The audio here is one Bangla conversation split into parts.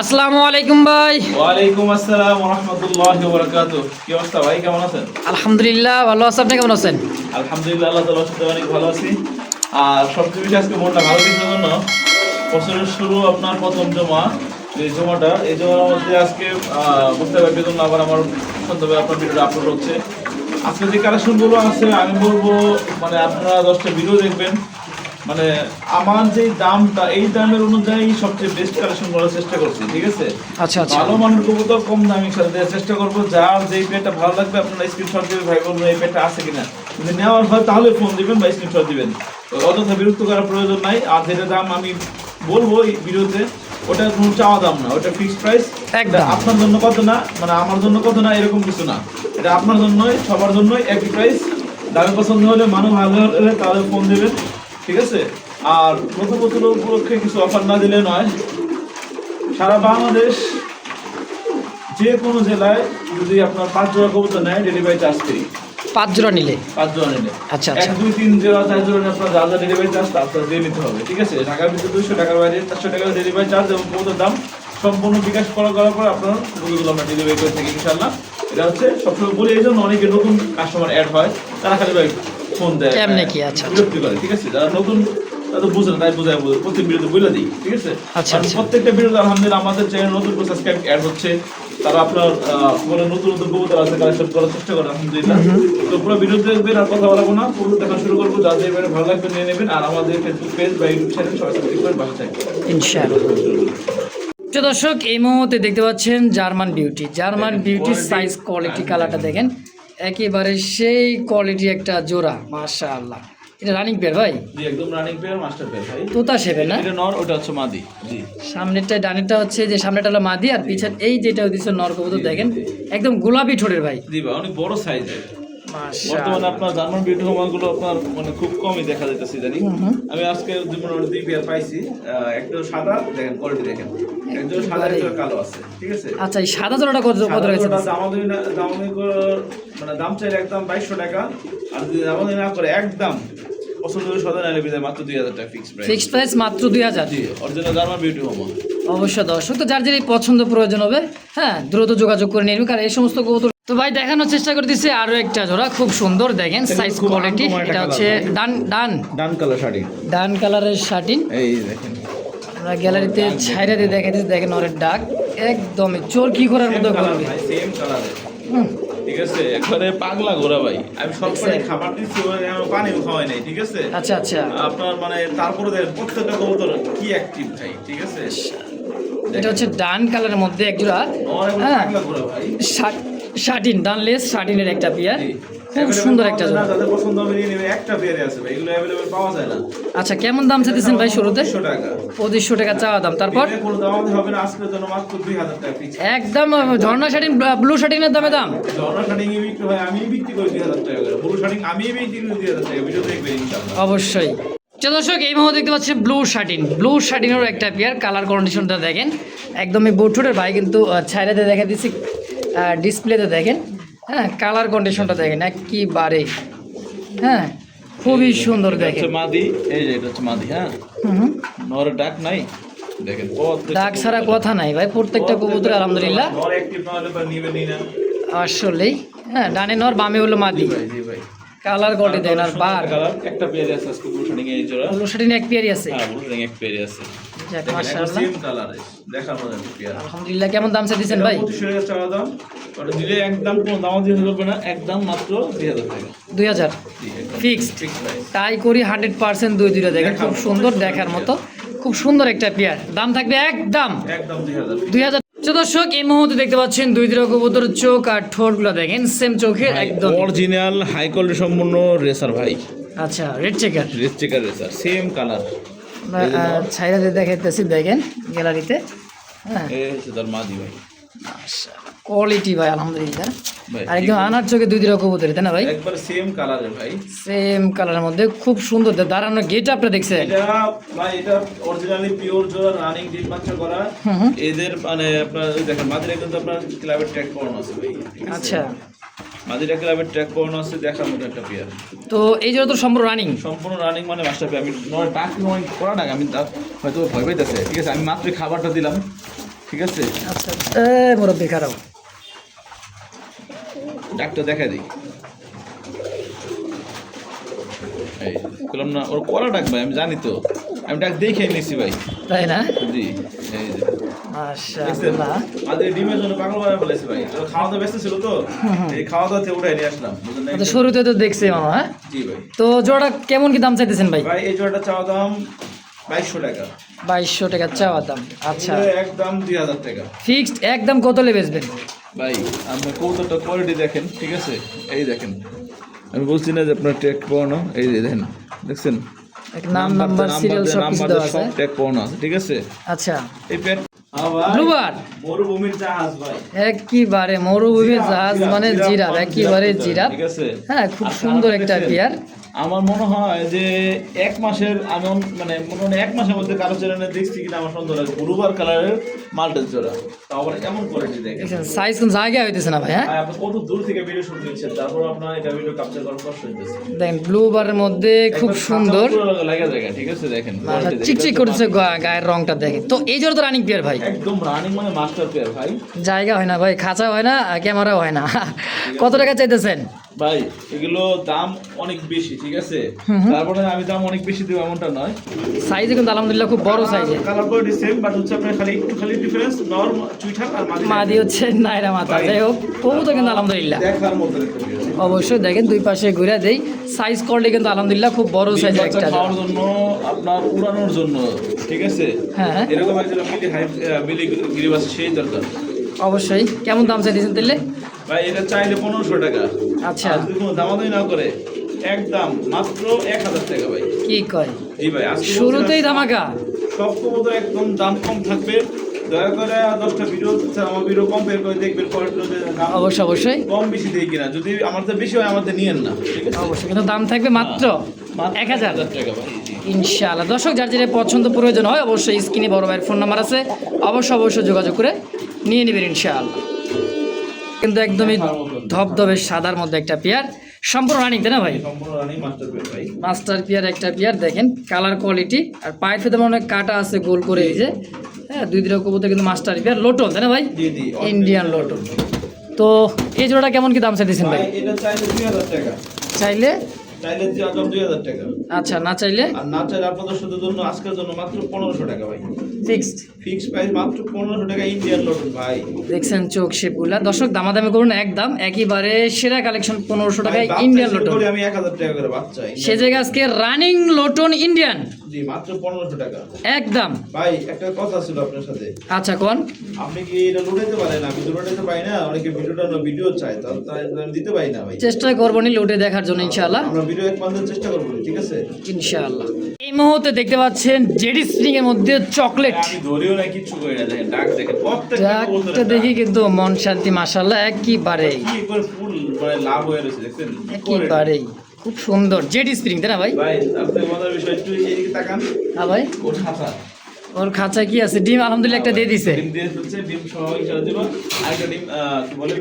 আসসালামু আলাইকুম ভাই। ওয়ালাইকুম আসসালাম রহমতুল্লাহ বরকাত কি অবস্থা ভাই কেমন আছেন? আলহামদুলিল্লাহ ভালো আছে। আপনি কেমন আছেন? আলহামদুলিল্লাহ আল্লাহ সাথে অনেক ভালো আছি। আর সবচেয়ে বেশি আজকে মনটা ভালো জন্য বছরের শুরু আপনার প্রথম জমা এই জমাটা এই জমার মধ্যে আজকে বুঝতে পারবে জন্য আবার আমার সন্ধ্যাবেলা আপনার ভিডিওটা আপলোড হচ্ছে। আজকে যে কালেকশনগুলো আছে আমি বলব মানে আপনারা দশটা ভিডিও দেখবেন। মানে আমার যে দামটা এই দামের অনুযায়ী সবচেয়ে বেস্ট কালেকশন করার চেষ্টা করছি ঠিক আছে? আচ্ছা আচ্ছা। ভালো মানের কবুতর কম দামি সাথে দেওয়ার চেষ্টা করব। যার যেই পেটটা ভালো লাগবে আপনারা স্ক্রিনশট দিবেন ভাই বলবেন এই পেটটা আছে কিনা। যদি নেওয়ার হয় তাহলে ফোন দিবেন বা স্ক্রিনশট দিবেন। অযথা বিরক্ত করার প্রয়োজন নাই। আর যেটা দাম আমি বলব এই ভিডিওতে ওটা কোনো চাওয়া দাম না ওটা ফিক্সড প্রাইস একদম। আপনার জন্য কত না মানে আমার জন্য কত না এরকম কিছু না। এটা আপনার জন্যই সবার জন্যই একই প্রাইস দামে পছন্দ হলে মানুষ ভালো হলে তাহলে ফোন দেবেন। ঠিক আছে? আর নতুন উপলক্ষে কিছু অফার না দিলে নয়। সারা বাংলাদেশ যে কোনো জেলায় যদি আপনার পাঁচ জোড়া কবুতর নেয় ডেলিভারি চার্জ ফ্রি পাঁচ জোড়া নিলে? পাঁচ জোড়া নিলে। আচ্ছা, এক আচ্ছা। দুই তিন জোড়া চার জোড়া আপনার যা যা ডেলিভারি চার্জ তা আপনার দিয়ে নিতে হবে ঠিক আছে? ঢাকার ভিতরে দুশো টাকার বাইরে চারশো টাকার ডেলিভারি চার্জ এবং কবুতর দাম সম্পূর্ণ বিকাশ করা করার পর আপনার কবুতরগুলো আমরা ডেলিভারি করে থাকি ইনশাল্লাহ এটা হচ্ছে সবসময় বলি এই জন্য অনেকে নতুন কাস্টমার অ্যাড হয় তারা খালি ভাই ফোন দেয় কেমনে কি? আচ্ছা, আচ্ছা। বিরক্তি করে ঠিক আছে? যারা নতুন তারা তো বুঝে না তাই বোঝায় বোঝে প্রত্যেক ভিডিওতে বলে দিই ঠিক আছে? আচ্ছা, আচ্ছা। প্রত্যেকটা ভিডিওতে আলহামদুলিল্লাহ আমাদের চ্যানেল নতুন করে সাবস্ক্রাইব অ্যাড হচ্ছে। তারা আপনার মানে নতুন নতুন কবুতর আছে কালেকশন করার চেষ্টা করে আলহামদুলিল্লাহ। তো পুরো দেখবেন আর কথা বলব না পুরো দেখা শুরু করব। যাদের এবারে ভালো লাগবে নিয়ে নেবেন আর আমাদের ফেসবুক পেজ বা ইউটিউব চ্যানেল সবাই সাবস্ক্রাইব করে পাশে থাকবেন। ইনশাআল্লাহ। দর্শক এই মুহূর্তে দেখতে পাচ্ছেন German beauty German beauty size quality কালারটা দেখেন। একেবারে সেই কোয়ালিটি একটা জোড়া মাশাআল্লাহ। এটা রানিং পেয়ার ভাই? জি একদম রানিং পেয়ার মাস্টার পেয়ার ভাই। তোতা সেবে না? এটা নর ওটা হচ্ছে মাদি জি। সামনেরটা ডানেরটা হচ্ছে যে সামনেটা হলো মাদি আর পিছন এই যেটা হচ্ছে নর কবুতর দেখেন? একদম গোলাপি ঠোঁটের ভাই। জি ভাই অনেক বড় সাইজের বর্তমানে আপনার জার্মান বিউটি হোমাগুলো আপনার মানে খুব কমই দেখা যাইতেছে জানি। আমি আজকে দুই মোটামুটি দুই পেয়ার পাইছি। একটা সাদা দেখেন কোয়ালিটি দেখেন। একজন সাদা একজন কালো আছে ঠিক আছে? আচ্ছা এই সাদা জোড়াটা কত কত দামাদামি দামাদামি মানে দাম চাইলে একদম বাইশশো টাকা আর যদি দামাদামি না করে একদম পছন্দ করে সদা নাইলে বিদায় মাত্র দুই হাজার টাকা ফিক্স প্রাইস ফিক্সড প্রাইস মাত্র দুই হাজার? জি অরিজিনাল জার্মান বিউটি হোমা অবশ্য দর্শক তো যার যেই পছন্দ প্রয়োজন হবে হ্যাঁ দ্রুত যোগাযোগ করে নিয়ে কারণ এই সমস্ত কবুতর তো ভাই দেখানোর চেষ্টা করে করতেছি আরও একটা জোড়া খুব সুন্দর দেখেন সাইজ কোয়ালিটি এটা হচ্ছে ডান ডান। ডান কালার শাড়ি। ডান কালারের শার্টিন এই দেখেন। আমরা গ্যালারিতে ছাইরা দিয়ে দেখাইতেছি দেখেন ওরের ডাক একদমই চোর কি করার মতো কালার করবে ভাই সেম কালারের হুম, ঠিক আছে একবারে পাগলা ঘোরা ভাই। আমি সব দেখছেন? খাবার দিচ্ছি ওরা আমার পানিও খাওয়াই নাই ঠিক আছে? আচ্ছা আচ্ছা। আপনার মানে তারপরে দেখেন প্রত্যেকটা কবুতর কি অ্যাক্টিভ ভাই ঠিক আছে? এটা হচ্ছে ডান কালারের মধ্যে এক জোড়া। আমার একবার হ্যাঁ। পাগলা ঘোরা শার্টিন ডানলেস শার্টিনের একটা পিয়ার। জি। খুব সুন্দর একটা জোড়া। যাদের পছন্দ হবে নিয়ে নেবে একটা পেয়ারে আছে ভাই এগুলো অ্যাভেলেবল পাওয়া যায় না। আচ্ছা কেমন দাম চাইতেছেন ভাই শুরুতে? 200 টাকা। পঁচিশশো টাকা চাওয়া দাম। তারপর? কোনো দাম হবে না আজকের জন্য মাত্র দুই হাজার টাকা ফিক্স একদম ঝর্ণা শার্টিন ব্লু শার্টিনের দামে দাম। শার্টিং এ বিক্রি হয় আমি বিক্রি করি দুই হাজার টাকা করে। ব্লু শার্টিং আমি বিক্রি করি দুই হাজার টাকা ভিডিও দেখবে ইনশাআল্লাহ। অবশ্যই। দর্শক এই মুহূর্তে দেখতে পাচ্ছি ব্লু শার্টিন। ব্লু শার্টিনেরও একটা পেয়ার কালার কন্ডিশনটা দেখেন। একদমই বুটুটের ভাই কিন্তু ছাইরাতে দেখা দিচ্ছি। ডিসপ্লেতে দেখেন হ্যাঁ কালার কন্ডিশনটা দেখেন একেবারে হ্যাঁ খুবই সুন্দর দেখেন। মাদি এই যে এটা হচ্ছে মাদি হ্যাঁ? হুম হুম। ডাক নাই? দেখেন। ডাক ছাড়া কথা নাই ভাই প্রত্যেকটা কবুতর আলহামদুলিল্লাহ। নর একটি না হলে নিবে নি না। আসলেই হ্যাঁ ডানে নর বামে হলো মাদি। ভাই জি ভাই। কালার কোয়ালিটি দেখেন আর বার কালার একটা পেয়ারে আছে আজকে ব্লু এই জোড়া। ব্লু শার্টিন এক পেয়ারই আছে? হ্যাঁ ব্লু শার্টিং এক পেয়ারে আছে। যাক মাশাআল্লাহ। সেম কালারে দেখার মতো একটা আলহামদুলিল্লাহ কেমন দাম ভাই? পঁচিশশো টাকা দাম। ওটা দিলে একদম কোনো দাম দিয়ে করবে না একদম মাত্র দুই হাজার টাকা। দুই হাজার? জি একদম ফিক্সড তাই করি হান্ড্রেড পার্সেন্ট দুই দুইটা। দেখেন খুব সুন্দর দেখার মতো খুব সুন্দর একটা পেয়ার। দাম থাকবে একদম। দুই হাজার তো দর্শক এই মুহূর্তে দেখতে পাচ্ছেন দুই দুটো কবুতর চোখ আর ঠোঁটগুলো দেখেন সেম চোখে একদম। অরিজিনাল হাই কোয়ালিটি সম্পূর্ণ রেসার ভাই। আচ্ছা red checker red checker racer same colour ছাইরাতে দেখাইতেছি দেখেন গ্যালারিতে হ্যাঁ। তার মাদি ভাই। কোয়ালিটি ভাই আলহামদুলিল্লাহ। আর একদম আনার চোখে দুই দুটো কবুতর তাই না ভাই? একবার সেম কালারের ভাই। সেম কালারের মধ্যে খুব সুন্দর। দাঁড়ানো গেট আপটা দেখছেন? এটা ভাই এটা অরিজিনালি পিওর জোড়া রানিং ডিপ বাচ্চা করা। এদের মানে আপনার দেখেন মাদিরা কিন্তু আপনার ক্লাবের ট্র্যাক করানো আছে ভাই। আচ্ছা। মাদিরা ক্লাবের ট্র্যাক করানো আছে দেখার মতো একটা পেয়ার তো এই জন্য তো সম্পূর্ণ রানিং সম্পূর্ণ রানিং মানে মাস্টার আমি নয় ডাক নয় করা না আমি হয়তো ভয় পাইতেছে। ঠিক আছে আমি মাত্র খাবারটা দিলাম। ঠিক আছে? আচ্ছা। এ মুরব্বী খারাপ ডাক্তার দেখা দিই। এই বললাম না ওর ডাক ভাই আমি জানি তো। আমি ডাক দেখে নিছি ভাই। তাই না? জি এই যে। মাশাআল্লাহ। আমাদের ডিমের জন্য পাগল বানায় ভাই। তো খাওয়া দাওয়া ব্যস্ত ছিল তো। এই খাওয়া দাওয়া থেকে উঠে নিয়ে আসলাম। বুঝলেন আচ্ছা শুরুতে তো দেখছি মামা হ্যাঁ? জি ভাই। তো জোড়া কেমন কি দাম চাইতেছেন ভাই? ভাই এই জোড়াটা চাওয়া দাম বাইশশো টাকা। বাইশশো টাকা চাওয়া দাম। আচ্ছা। একদম দুই হাজার টাকা। ফিক্সড একদম কত লে বেচবেন? ভাই আপনার কৌতোটা কোয়ালিটি দেখেন ঠিক আছে? এই দেখেন। আমি বলছি না যে আপনার ট্যাগ পাওয়ানো এই যে দেখেন দেখছেন? নাম নাম্বার সিরিয়াল সব কিছু দেওয়া আছে। ট্যাগ পাওয়ানো আছে ঠিক আছে? আচ্ছা। এই প্যাট ব্লুবার। মরুভূমির জাহাজ ভাই। একইবারে মরুভূমির জাহাজ মানে জিরাফ একইবারে জিরাফ। ঠিক আছে? হ্যাঁ খুব সুন্দর একটা? পেয়ার আমার মনে হয় যে এক মাসের আমি মানে মনে হয় এক মাসের মধ্যে কারও চ্যানেলে দেখছি কিনা আমার সুন্দর লাগে ব্লুবার কালারের মাল্টের জোড়া। তাও আবার এমন কোয়ালিটি দেখেন? সাইজ কোন জায়গায় হইতেছে না ভাই হ্যাঁ? ভাই, আপনি কত দূর থেকে ভিডিও শুট দিচ্ছেন তারপর আপনার এটা ভিডিও ক্যাপচার করার কষ্ট হইতেছে। দেখেন ব্লু বারের মধ্যে খুব সুন্দর। লাগা জায়গা ঠিক আছে? দেখেন আচ্ছা। চিকচিক করতেছে গায়ের রংটা দেখেন। তো এই জোর তো রানিং পেয়ার ভাই। একদম রানিং মানে মাস্টার প্লেয়ার ভাই। জায়গা হয় না ভাই খাঁচা হয় না ক্যামেরাও হয় না। কত টাকা চাইতেছেন? ভাই এগুলো দাম অনেক বেশি। ঠিক আছে? তারপরে আমি দাম অনেক বেশি দেবো এমনটা নয়। সাইজে কিন্তু আলহামদুলিল্লাহ খুব বড় সাইজে কালার কোয়ালিটি সেম বাট হচ্ছে আপনার খালি একটু খালি ডিফারেন্স নরম চুইঠাল আর মাদি। মাদি হচ্ছে নাইরা মাথা। যাই হোক তবু তো কিন্তু আলহামদুলিল্লাহ। দেখার মতো অবশ্যই দেখেন দুই পাশে ঘুরে দেই। সাইজ কোয়ালিটি কিন্তু আলহামদুলিল্লাহ খুব বড় বাচ্চা একটা খাওয়ার জন্য আপনার উড়ানোর জন্য ঠিক আছে? হ্যাঁ। এরকম মিলি হাই মিলি গিরিবাস সেই দরকার অবশ্যই। কেমন দাম চাইতেছেন তাহলে? ভাই এটা চাইলে পনেরোশো টাকা। আচ্ছা। দামাদামি না করে একদম মাত্র এক হাজার টাকা ভাই। কি কয়? জি ভাই শুরুতেই ধামাকা? সব একদম দাম কম থাকবে। দয়া করে দশটা ভিডিও আমার ভিডিও কম্পেয়ার করে দেখবেন অবশ্যই অবশ্যই। কম বেশি কিনা। যদি আমাদের বেশি হয় আমাদের নিয়েন না। ঠিক আছে? অবশ্যই কিন্তু দাম থাকবে মাত্র মাত্র এক হাজার। ইনশাআল্লাহ। দর্শক যার যেটা পছন্দ প্রয়োজন হয় অবশ্যই স্ক্রিনে বড় ভাইয়ের ফোন নাম্বার আছে। অবশ্যই অবশ্যই যোগাযোগ করে নিয়ে নেবেন ইনশাআল্লাহ। কিন্তু একদমই ধবধবে সাদার মধ্যে একটা পেয়ার। সম্পূর্ণ রানিং তাই না ভাই? মাস্টার পেয়ার একটা পেয়ার দেখেন কালার কোয়ালিটি আর পায়ের ফেতে অনেক কাটা আছে গোল করে এই যে। হ্যাঁ দুই দিনের কবুতর কিন্তু মাস্টার পেয়ার লোটন তাই না ভাই? ইন্ডিয়ান লোটন তো এই জোড়াটা কেমন কি দাম চাইতেছেন ভাই এটা চাইলে দুই হাজার টাকা। দুই হাজার আচ্ছা না চাইলে? আর না চাইলে আপনাদের জন্য আজকের জন্য মাত্র পনেরোশো টাকা ভাই। ফিক্সড ফিক্সড প্রাইস মাত্র পনেরোশো টাকা ইন্ডিয়ান লোটন ভাই। দেখছেন চোখ শেপগুলা। দর্শক দামাদামি করুন একদম একইবারে সেরা কালেকশন পনেরোশো টাকায় ইন্ডিয়ান লোটন আমি এক হাজার টাকা করে বাচ্চা। সে জায়গায় আজকে রানিং লোটন ইন্ডিয়ান জি মাত্র পনেরোশো টাকা। একদম। ভাই একটা কথা ছিল আপনার সাথে। আচ্ছা কোন? আপনি কি এটা লুটাইতে পারেন আমি তো লুটাইতে পারি না অনেকে ভিডিওটা ভিডিও চাই তো দিতে পারি না ভাই। চেষ্টা করব নি লোটে দেখার জন্য ইনশাআল্লাহ। আমরা ভিডিও এক পান্তের চেষ্টা করব ঠিক আছে? ইনশাআল্লাহ। এই মুহূর্তে দেখতে পাচ্ছেন জেডি স্প্রিং এর মধ্যে চকলেট। আমি ধরেও না কিচ্ছু করি না দেখেন ডাক দেখেন প্রত্যেকটা কবুতরের ডাকটা ডাক। দেখি কিন্তু মন শান্তি মাসাল্লাহ একইবারে কি ফুল মানে লাভ হয়ে রয়েছে খুব সুন্দর জেডি স্প্রিং তাই না ভাই? ভাই আপনি মজার বিষয় একটু এদিকে তাকান। হ্যাঁ ভাই। ওর খাঁচা। কি আছে? ডিম আলহামদুলিল্লাহ একটা দিয়ে দিছে। ডিম দিয়ে ডিম সহ ইনশাআল্লাহ দিব। আরেকটা ডিম কি বলে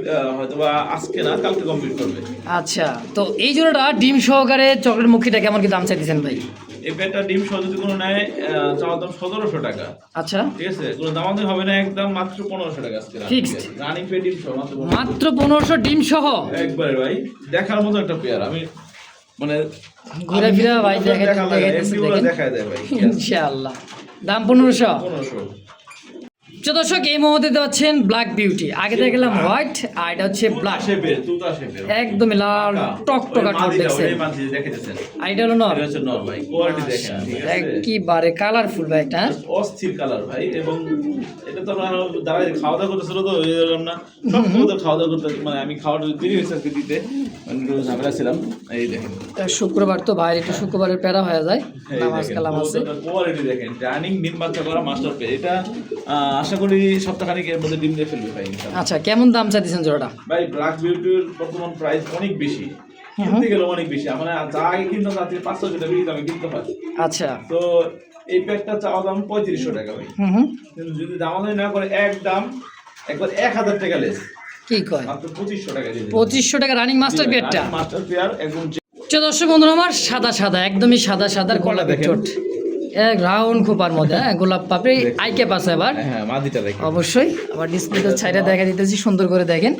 আজকে না কালকে কমপ্লিট করবে। আচ্ছা তো এই জোড়াটা ডিম সহকারে চকলেট মুখিটা কেমন কি দাম চাইতেছেন ভাই? এই পেটটা ডিম সহ যদি কোনো নেয় চাওয়ার দাম সতেরোশো টাকা। আচ্ছা। ঠিক আছে? কোনো দামাদামি হবে না একদম মাত্র পনেরোশো টাকা আজকে. রানিং পে ডিম সহ মাত্র 1500 মাত্র পনেরোশো ডিম সহ? একবারে ভাই দেখার মতো একটা পেয়ার আমি মানে ঘুরে ফিরে ভাই দেখা দেখায় দেয় ভাই ইনশাআল্লাহ। দাম পনেরোশো। পনেরোশো। তো দর্শক এই মুহূর্তে পাচ্ছেন ব্ল্যাক বিউটি আগে দেখলাম হোয়াইট আর এটা হচ্ছে ব্ল্যাক। একদমই লাল টক টকা দেখছেন। আর এটা হলো নর। এটা হচ্ছে নর ভাই কোয়ালিটি দেখেন ঠিক আছে? কালারফুল ভাই একটা হ্যাঁ? অস্থির কালার ভাই এবং এটা তো দাঁড়াই খাওয়া দাওয়া করতেছিল তো না। সব খাওয়া দাওয়া করতে মানে আমি দেরি হয়েছে আজকে দিতে ঝামেলা ছিলাম এই দেখেন। শুক্রবার তো বাইরে একটু শুক্রবারের প্যারা হয়ে যায় নামাজ কালাম আছে। কোয়ালিটি দেখেন রানিং ডিম বাচ্চা করা মাস্টার পে এটা আশা করি সপ্তাহখানিক এর মধ্যে ডিম দিয়ে ফেলবে ভাই। আচ্ছা কেমন দাম চাইতেছেন জোড়াটা? ভাই ব্ল্যাক বিউটির বর্তমান প্রাইস অনেক বেশি। কিনতে গেলে অনেক বেশি। আমার যা আগে কিনতাম তার থেকে পাঁচশো টাকা বেশি দামে কিনতে হয়। আচ্ছা। তো এই প্যাকটা চাওয়া দাম পঁয়ত্রিশশো টাকা ভাই। কিন্তু যদি দামাদামি না করে এক দাম একবার এক হাজার টাকা লেস কি কয়? মাত্র পঁচিশশো টাকা দিয়ে। পঁচিশশো টাকা রানিং মাস্টার পেয়ারটা মাস্টার পেয়ার একদম দর্শক বন্ধুরা আমার সাদা সাদা একদমই সাদা সাদার কলা দেখেন। রাউন্ড খোপার মধ্যে হ্যাঁ গোলাপ পাপড়ি আইকে পাশে এবার হ্যাঁ মাদিটা অবশ্যই আবার ডিসপ্লেতে ছাইটা দেখা দিতেছি সুন্দর করে দেখেন।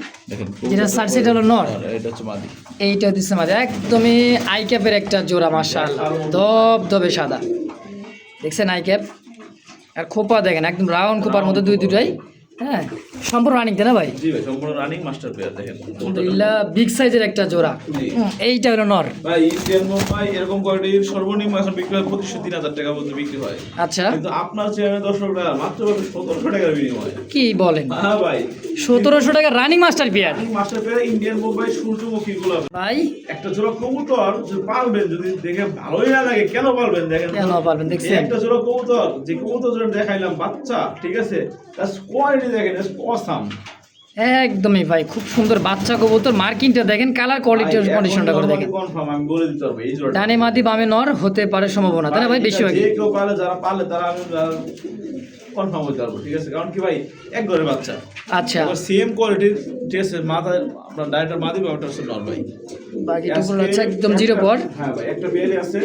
যেটা সার সেটা হলো নর। আর হচ্ছে মাদি। এইটা দিচ্ছে মাঝে একদমই আই ক্যাপের একটা জোড়া মার্শাল দব দবে সাদা। দেখছেন আই ক্যাপ? আর খোপা দেখেন একদম রাউন্ড খোপার মধ্যে দুই দুটাই হ্যাঁ সম্পূর্ণ রানিং তাই না ভাই? জি ভাই সম্পূর্ণ রানিং মাস্টার দেখেন। আলহামদুলিল্লাহ বিগ সাইজের একটা জোড়া। এইটা হলো নর। ভাই ইন্ডিয়ান এরকম কোয়ালিটির সর্বনিম্ন এখন বিক্রি হয় পঁচিশশো তিন হাজার টাকা পর্যন্ত বিক্রি হয়। আচ্ছা। কিন্তু আপনার মাত্র পাবে সতেরোশো টাকার বিনিময়। কি বলেন? হ্যাঁ ভাই। সতেরোশো টাকা running master pair master Indian সূর্যমুখী গুলো ভাই। একটা জোড়া কবুতর যে পালবেন যদি দেখে ভালোই না লাগে কেন পালবেন? দেখেন কেন পারবেন দেখছেন? একটা জোড়া কবুতর যে কবুতর জোড়া দেখাইলাম বাচ্চা ঠিক আছে? তার কোয়ালিটি একদমই ভাই খুব সুন্দর বাচ্চা কবুতর। মার্কিংটা দেখেন কালার কোয়ালিটি কন্ডিশনটা করে দেখেন। কনফার্ম আমি বলে দিতে পারব এই জোড়া ডানে মাদি বামে নর হতে পারে সম্ভাবনা তাই না ভাই? বেশিরভাগ যে কেউ পালে যারা পালে তারা আমি কনফার্ম হতে পারব ঠিক আছে? কারণ কি ভাই এক ঘরের বাচ্চা। আচ্ছা। সেম কোয়ালিটির ঠিক আছে মাথা আপনার ডাইরেক্টর মাদি ব্যাপারটা হচ্ছে নর ভাই। বাকিটুকু হচ্ছে একদম জিরো পর। হ্যাঁ ভাই একটা বিয়ারি আছে।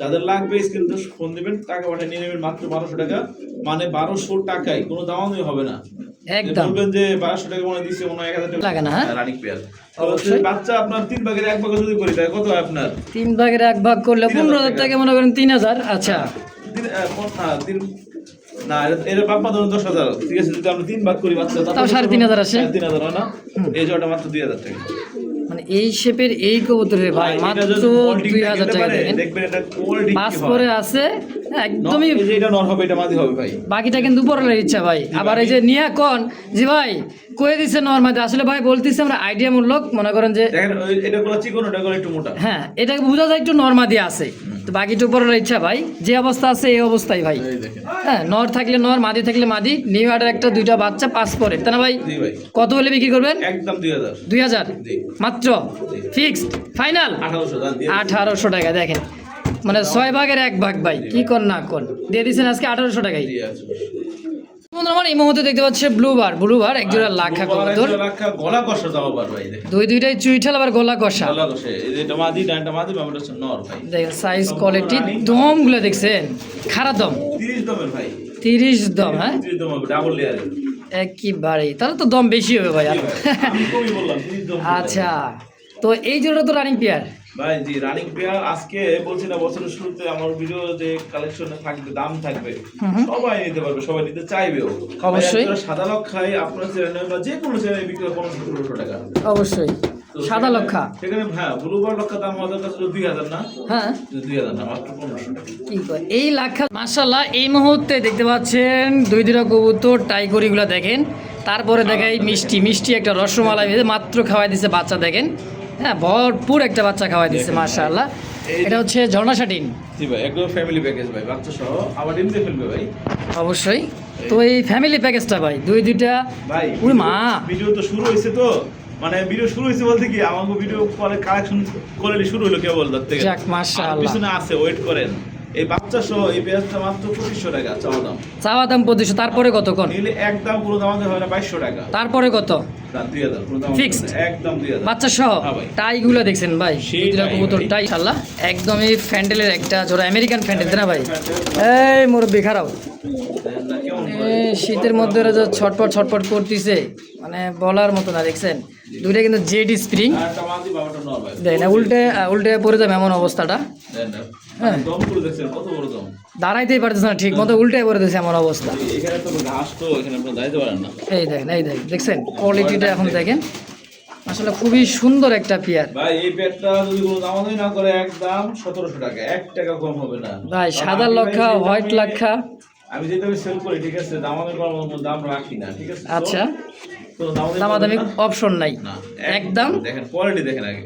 যাদের লাগবে স্ক্রিনতে ফোন দিবেন টাকা পাঠিয়ে নিয়ে নেবেন মাত্র বারোশো টাকা। মানে বারোশো টাকায় কোনো দামাদামি হবে না। একদম। বলবেন যে বারোশো টাকা মনে দিচ্ছে মনে এক হাজার টাকা। লাগে না, হ্যাঁ? রানিক পেয়ার বাচ্চা আপনার তিন ভাগের এক ভাগে যদি করি তাহলে কত হয় আপনার? তিন ভাগের এক ভাগ করলে পনেরো হাজার টাকা। মনে করেন তিন হাজার আচ্ছা। হ্যাঁ, না এটা- এটা বাপ্পা ধরুন দশ হাজার। ঠিক আছে যদি আমরা তিন ভাগ করি বাচ্চা তাও সাড়ে তিন হাজার আসে? তিন হাজার হয় না? এই জোড়াটা মাত্র দুই হাজার টাকা। মানে এই শেপের এই কবুতরের ভাই মাত্র দুই হাজার টাকা দেখেন দেখবেন এটা quality কি পাস। করে আছে একদমই ন- এই যে এটা নর হবে এটা মাদি হবে ভাই। বাকিটা কিন্তু পরের ইচ্ছা ভাই। আবার এই যে নিয়া কন জি ভাই কয়ে দিচ্ছে নর্মাতে আসলে ভাই বলতেছে আমরা আইডিয়া মূলক মনে করেন যে এটা গুলো চিকন ওটা গুলো একটু মোটা। হ্যাঁ এটা বোঝা যায় একটু নর্মাদি আছে। তো বাকিটা পরের ইচ্ছা ভাই। যে অবস্থা আছে এই অবস্থায় ভাই। হ্যাঁ নর থাকলে নর মাদি থাকলে মাদি নিউ আর্ডার একটা দুইটা বাচ্চা পাস করে তাই না ভাই? কত হলে বিক্রি করবেন? একদম দুই হাজার। মাত্র? ফিক্সড? ফাইনাল? আঠারোশো টাকা দেখেন। মানে ছয় ভাগের এক ভাগ ভাই কি কর না কর। দিয়ে দিচ্ছেন আজকে আঠারোশো আছে বন্ধুরা আমার এই মুহূর্তে দেখতে পাচ্ছে ব্লু বার ব্লু বার এক জোড়া লাখা কবুতর। লাখা গলা কষা যাব বার ভাই দুই দুইটাই চুইঠাল আবার গোলা কষা। গলা কষে এটা মাদি ডানটা মাদি বামটা হচ্ছে নর ভাই। দেখেন সাইজ কোয়ালিটি দমগুলো দেখছেন? খারাপ দম। দমের ভাই। দম হ্যাঁ? তিরিশ দম ডাবল লেয়ারের একবারে তাহলে তো দম বেশি হবে ভাই। আচ্ছা তো এই জোড়া তো রানিং পেয়ার ভাই জি রানিং পেয়ার আজকে বলছি না বছরের শুরুতে আমার ভিডিও যে কালেকশনে থাকবে দাম থাকবে সবাই নিতে পারবে সবাই নিতে চাইবেও। অবশ্যই। সাদা লক্ষায় আপনার চ্যানেলে বা যে কোনো চ্যানেলে বিক্রি পনেরোশো ষোলোশো টাকা। অবশ্যই। সাদা লক্ষা। সেখানে হ্যাঁ ব্লুবার লক্ষা দাম আমাদের কাছে দুই হাজার না? হ্যাঁ। দুই হাজার না মাত্র পনেরোশো টাকা। কি কয়? এই লাখা মাশাল্লাহ এই মুহূর্তে দেখতে পাচ্ছেন দুই দুটা কবুতর টাইগরিগুলো দেখেন। তারপরে দেখাই মিষ্টি মিষ্টি একটা রসমালাই মাত্র খাওয়াই দিছে বাচ্চা দেখেন। হ্যাঁ ভরপুর একটা বাচ্চা খাওয়াই দিচ্ছে মাশাল্লাহ এই- এটা হচ্ছে ঝর্ণা শাটিন। জি ভাই একদম ফ্যামিলি প্যাকেজ ভাই বাচ্চা সহ আবার ডিম ফেলবে ভাই। অবশ্যই। তো এই ফ্যামিলি প্যাকেজটা ভাই দুই দুইটা। ভাই ওই মা। ভিডিও তো শুরু হয়েছে তো মানে ভিডিও শুরু হয়েছে বলতে কি আমাকে ভিডিও কলে কালেকশন কোয়ালিটি শুরু হলো কেবল ধরতে যাক, মাশাআল্লাহ। পিছনে আছে ওয়েট করেন। এই বাচ্চা সহ এই পেঁয়াজটা মাত্র পঁচিশশো টাকা চাওয়া দাম। চাওয়া দাম পঁচিশশো তারপরে কত কোন? নিলে একদম পুরো দাম আমাদের হয় না বাইশশো টাকা। তারপরে কত? দাম দুই হাজার পুরো দাম Fixed? একদম দুই হাজার। বাচ্চা সহ হ্যাঁ টাইগুলো দেখছেন ভাই টাই কবুতর টাই ইনশাল্লাহ। একদমই ফ্যান্ডেলের একটা জোড়া আমেরিকান ফ্যান্ডেল না ভাই? এই মুরব্বি খারাপ। শীতের মধ্যে ওরা যে ছটপট ছটপট করতেছে মানে বলার মতো না দেখছেন? দুইটা কিন্তু জেড স্প্রিং। না উল্টে উল্টে পড়ে যাবে এমন অবস্থাটা। হ্যাঁ। দাঁড়াইতেই পারতেছে না ঠিক মতো উল্টে পড়ে দিয়েছে এমন অবস্থা। এখানে তো ঘাস তো এখানে আপনার দাঁড়াইতে পারেন না। এই দেখেন এই দেখেন দেখছেন? কোয়ালিটিটা এখন দেখেন। আসলে খুবই সুন্দর একটা পেয়ার। ভাই এই পেটটা যদি কোনো দামাদামি না করে একদম সতেরোশো টাকা। এক টাকা কম হবে না। ভাই সাদা লক্ষা হোয়াইট লক্ষা। আমি যেটা সেল করি ঠিক আছে দামাদামি করার মতো দাম রাখি না ঠিক আছে? আচ্ছা। তো দামাদামি অপশন নাই। একদম দেখেন কোয়ালিটি দেখেন আগে।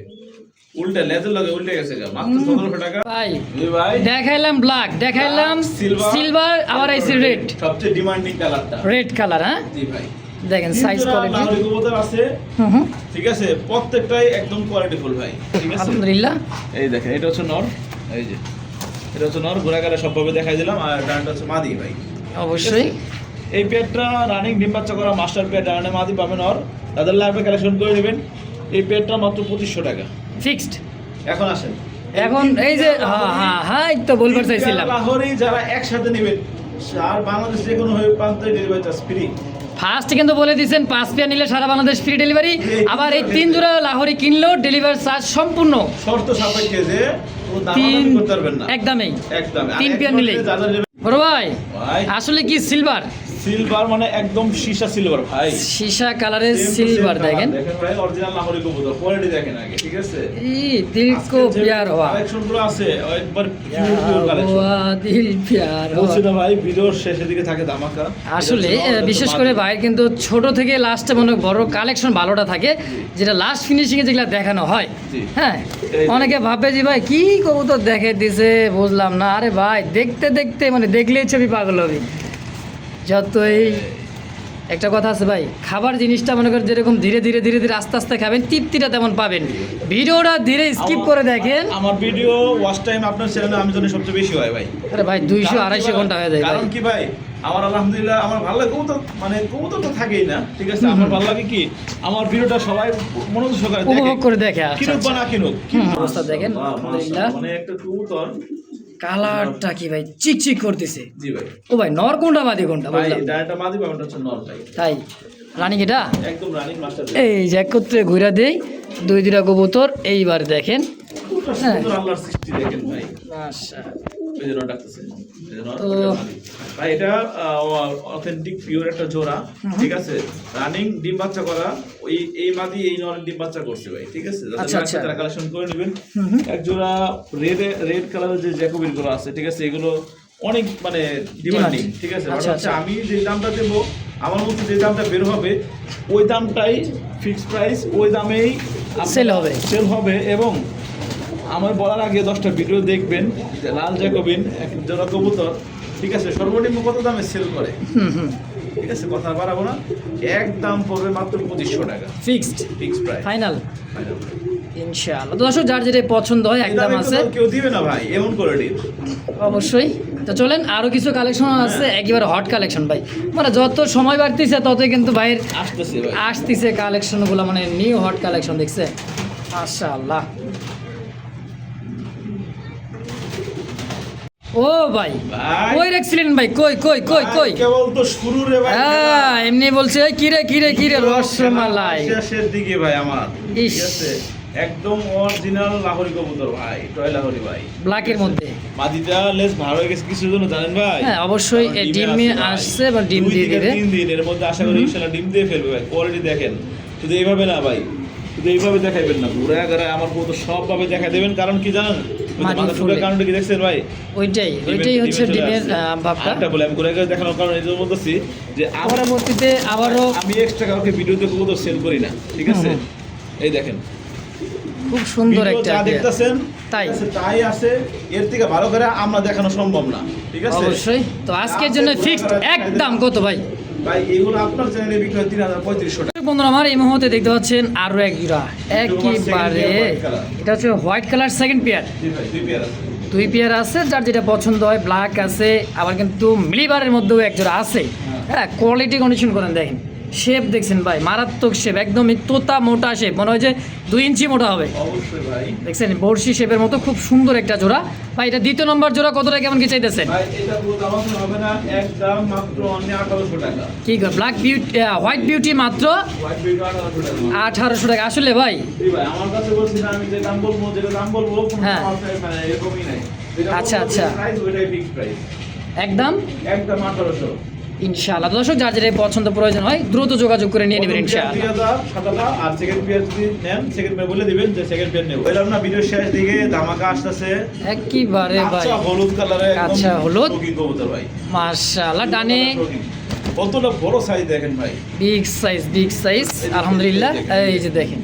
উল্টে লেজের লগে উল্টে গেছে গা, মাত্র সতেরোশো টাকা। ভাই জি ভাই। দেখাইলাম ব্ল্যাক দেখাইলাম সিলভার আবার আইসি রেড সবচেয়ে ডিমান্ডিং কালারটা রেড কালার হ্যাঁ? জি ভাই। দেখেন সাইজ কোয়ালিটি নাগরিক কবুতর আছে। হুম হুম। ঠিক আছে প্রত্যেকটাই একদম কোয়ালিটি ফুল ভাই। ঠিক আছে? আলহামদুলিল্লাহ। এই দেখেন এটা হচ্ছে নর। এই যে এটা হচ্ছে নর। সবভাবে দেখাই দিলাম। আর ডানটা হচ্ছে মাদি ভাই। অবশ্যই। এই রানিং ডিম বাচ্চা করা মাস্টার ডানে মাদি পাবেন নর। তাদের লাগবে কালেকশন করে নেবেন। এই পেটটা মাত্র পঁচিশশো টাকা। ফিক্সড এখন আসেন। এখন এই যে হ্যাঁ হ্যাঁ হ্যাঁ তো বলবার চাইছিলাম। লাহোরি যারা একসাথে নেবেন আর বাংলাদেশ যে কোনো হয়ে প্রান্তে ডেলিভারি চার্জ ফ্রি ফার্স্ট কিন্তু বলে দিয়েছেন পাঁচ পেয়ার নিলে সারা বাংলাদেশ ফ্রি ডেলিভারি আবার এই তিন জোড়া লাহোরি কিনলেও ডেলিভারি চার্জ সম্পূর্ণ। শর্ত সাপেক্ষে যে তিন একদমই। একদম তিন পেয়ার বড় ভাই ভাই। আসলে কি সিলভার সিলভার মানে একদম সীসা সিলভার ভাই। সীসা কালারের সিলভার দেখেন। দেখেন ভাই অরিজিনাল কবুতর। কোয়ালিটি দেখেন আগে ঠিক আছে? ই দিল কো প্যার হওয়া কালেকশনগুলো আছে একবার পিওর পিওর কালেকশন হুয়া দিল প্যার হওয়া না ভাই ভিডিওর শেষের দিকে থাকে ধামাকা। আসলে বিশেষ করে ভাইয়ের কিন্তু ছোট থেকে লাস্টে মনে বড় কালেকশন ভালোটা থাকে যেটা লাস্ট ফিনিশিং এ যেগুলো দেখানো হয়। হ্যাঁ? অনেকে ভাববে যে ভাই কি কবুতর দেখে দিছে? বুঝলাম না। আরে ভাই দেখতে দেখতে মানে দেখলেই ছবি পাগল হবি। যতই একটা কথা আছে ভাই খাবার জিনিসটা মনে করেন যেরকম ধীরে ধীরে ধীরে ধীরে আস্তে আস্তে খাবেন তৃপ্তিটা তেমন পাবেন। ভিডিওটা ধীরে স্কিপ করে দেখেন। আমার ভিডিও ওয়াচ টাইম আপনার চ্যানেলে আমি জানি সবচেয়ে বেশি হয় ভাই। আরে ভাই দুইশো কারণ কি আড়াইশো ভাই? ঘণ্টা হয়ে যায় ভাই। কারণ কি ভাই? আমার আলহামদুলিল্লাহ আমার ভালো লাগে কবুতর মানে কবুতর তো থাকেই না ঠিক আছে? আমার ভালো লাগে কি? আমার ভিডিওটা সবাই মনোযোগ সহকারে দেখে। উপভোগ করে দেখে আচ্ছা, কিনুক বা আচ্ছা। না কিনুক। হুম, অবস্থা দেখেন, আলহামদুলিল্লাহ। মানে একটা কবুতর কালারটা কি ভাই? চিক চিক করতেছে। জি ভাই। ও ভাই নর কোনটা মাদি কোনটা ভাই এটা ডায়াটা মাদি পাবেন হচ্ছে নর ভাই। তাই? রানিং এটা? একদম রানিং মাস্টার এই যে একত্রে ঘুরা দেই দুই দুইটা কবুতর এইবার দেখেন। হ্যাঁ। সুন্দর আল্লাহর সৃষ্টি দেখেন ভাই। আচ্ছা তো- এটা ভাই এটা অথেন্টিক পিওর একটা জোড়া ঠিক আছে? রানিং ডিম বাচ্চা করা ওই এই মাদি এই নর ডিম বাচ্চা করছে ভাই ঠিক আছে? আচ্ছা, আচ্ছা। তারা কালেকশন করে নেবেন। এক জোড়া রেড রেড কালারের যে জ্যাকোবিনগুলো আছে ঠিক আছে? এগুলো অনেক মানে ডিমান্ডিং ঠিক আছে? আচ্ছা। আমি যে দামটা দেবো আমার মধ্যে যে দামটা বের হবে ওই দামটাই ফিক্সড প্রাইস ওই দামেই Sell হবে। সেল হবে এবং আমার বলার আগে দশটা ভিডিও দেখবেন লাল জ্যাকোবিন জোড়া কবুতর ঠিক আছে? সর্বনিম্ন কত দামে সেল করে? ঠিক আছে কথা বাড়াবো না। এক দাম পড়বে মাত্র পঁচিশশো টাকা। ফিক্সড ফিক্স প্রাইস ফাইনাল ইনশাআল্লাহ। তো দর্শক যার যেটা পছন্দ হয় একদম আছে। কেউ দিবে না ভাই এমন করে দিন। অবশ্যই। তো চলেন আরও কিছু কালেকশন আছে একেবারে হট কালেকশন ভাই। মানে যত সময় বাড়তিছে ততই কিন্তু ভাইয়ের আসতেছে কালেকশনগুলো মানে নিউ হট কালেকশন দেখছে? মাশাআল্লাহ। ও ভাই। কই রাখছিলেন ভাই? কই কই কই কই? কেবল তো শুরু রে ভাই হ্যাঁ এমনি বলছে "এই কিরে কিরে কিরে রসমালাই শেষের দিকে ভাই আমার। ঠিক আছে? একদম অরিজিনাল লাহোরি কবুতর ভাই টয় লাহোরি ভাই। ব্ল্যাকের মধ্যে। মাদিটা লেস ভালো হয়ে গেছে কিছুর জন্য জানেন ভাই? হ্যাঁ, অবশ্যই, ডিমে আসছে এবং ডিম দিয়ে দিবে। তিন দিন এর মধ্যে আশা করি ইনশাআল্লাহ ডিম দিয়ে ফেলবে ভাই কোয়ালিটি দেখেন। শুধু এইভাবে না ভাই এইভাবে দেখাইবেন না ঘুরে ঘুরে আমার কবুতর সবভাবে দেখা দেবেন। কারণ কি জানেন? ওই যে মাটি মাথা ফুলে। ঠোকার কারণটা কি দেখছেন ভাই? ওইটাই ওইটাই হচ্ছে ডিমের ভাবটা। আরেকটা বলে আমি ঘুরে ঘুরে দেখানোর কারণ এই জন্য বলতেছি যে আমরা পরবর্তীতে আবারও আমি এক্সট্রা কাউকে ভিডিওতে কবুতর সেল করি না ঠিক আছে? এই দেখেন। খুব সুন্দর একটা যা দেখতেছেন তাই। তাই আছে এর থেকে ভালো করে আমরা দেখানো সম্ভব না ঠিক আছে? অবশ্যই। তো আজকের জন্য ফিক্সড একদম কত ভাই? ভাই এগুলো আপনার চ্যানেলে বিক্রি হয় তিন হাজার পঁয়ত্রিশশো টাকা। বন্ধুরা আমার এই মুহূর্তে দেখতে পাচ্ছেন আরও এক জোড়া একেবারে এটা হচ্ছে হোয়াইট কালার সেকেন্ড পেয়ার দুই পেয়ার আছে। দুই পেয়ার আছে যার যেটা পছন্দ হয় ব্ল্যাক আছে আবার কিন্তু মিলিবারের মধ্যেও এক জোড়া আছে। হ্যাঁ। কোয়ালিটি কন্ডিশন করেন দেখেন। শেপ দেখছেন ভাই মারাত্মক শেপ একদমই তোতা মোটা শেপ মনে হয় যে দুই ইঞ্চি মোটা হবে। অবশ্যই ভাই। দেখছেন বর্ষি শেপের মতো খুব সুন্দর একটা জোড়া। ভাই এটা দ্বিতীয় নম্বর জোড়া কতটা কেমন কি চাইতেছেন? কি ব্ল্যাক বিউটি হোয়াইট বিউটি মাত্র আঠারোশো টাকা। আসলে ভাই হ্যাঁ। মানে আচ্ছা, আচ্ছা। একদম? একদম আঠারোশো। ইনশাআল্লাহ। দর্শক যার যেটা পছন্দ প্রয়োজন হয় দ্রুত যোগাযোগ করে নিয়ে নেবেন ইনশাআল্লাহ। আর সেকেন্ড পেয়ার যদি নেন। সেকেন্ড পেয়ার বলে দিবেন যে সেকেন্ড পেয়ার নেব। বললাম না শেষ দিকে ধামাকা আসতেছে। একেবারে ভাই আচ্ছা হলুদ। কালারে আচ্ছা, হলুদ। মাশাআল্লাহ ডানে কতটা বড় সাইজ দেখেন ভাই? বিগ সাইজ বিগ সাইজ আলহামদুলিল্লাহ। এই যে দেখেন।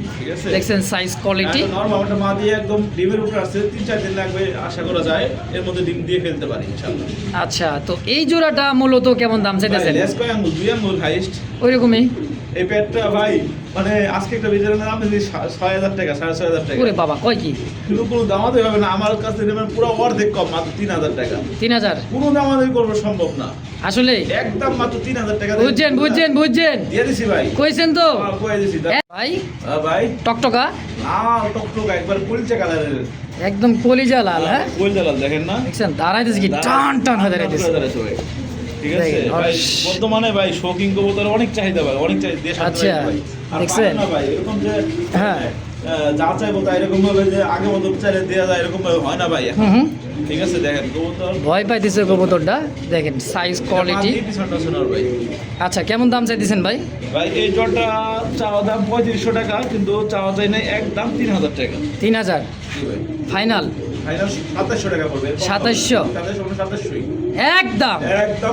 দেখছেন সাইজ কোয়ালিটি নরমাল ওটা মা দিয়ে একদম ডিমের উপর আসছে তিন চার দিন লাগবে আশা করা যায়। এর মধ্যে ডিম দিয়ে ফেলতে পারি ইনশাআল্লাহ। আচ্ছা তো এই জোড়াটা মূলত কেমন দাম চাইতেছেন? লেস কয় আঙ্গুল দুই আঙ্গুল হাইস্ট ওইরকমই। এই পেটটা ভাই মানে আজকে একটা দাম দিয়েছি সা- ছয় হাজার টাকা সাড়ে ছয় হাজার টাকা। ওরে বাবা কয় কি? কিন্তু কোনো দামাতে হবে না আমার কাছে নেবেন পুরো অর্ধেক কম মাত্র তিন হাজার টাকা। তিন হাজার? কোনো দামাদামি করব সম্ভব না। আসলে? একদম মাত্র তিন হাজার টাকা বুঝছেন বুঝছেন বুঝছেন। দিয়ে দিছি ভাই। কইছেন তো? হ্যাঁ, কয়ে দিছি ভাই? হ্যাঁ, ভাই। টকটকা? আহ টকটক একবার কুলচে কালারের। একদম কলিজা লাল হ্যাঁ? কুলচে লাল দেখেন না? দেখছেন দাঁড়াইতেছে কি? টান টান হয়ে দাঁড়াইতেছে। ভাই। ঠিক আছে? ভাই বর্তমানে ভাই শৌখিন কবুতর অনেক চাহিদা ভাই অনেক চাহিদা দেশ আচ্ছা, আর দেখছেন? হ্যাঁ। যা চাইব তা এরকম ভাবে যে আগে মতো চাইলে দেওয়া যায় এরকম ভাবে হয় না ভাই হুম ঠিক আছে দেখেন কবুতর। ভয় পাইতেছে কবুতরটা। দেখেন সাইজ কোয়ালিটি আচ্ছা কেমন দাম চাইতেছেন ভাই? ভাই এই চাওয়া দাম পঁয়ত্রিশশো টাকা কিন্তু চাওয়া যায় না একদম তিন হাজার টাকা। তিন হাজার? ফাইনাল ফাইনাল সাতাশশো টাকা পড়বে। সাতাশশো? সাতাশশো একদম। একদম।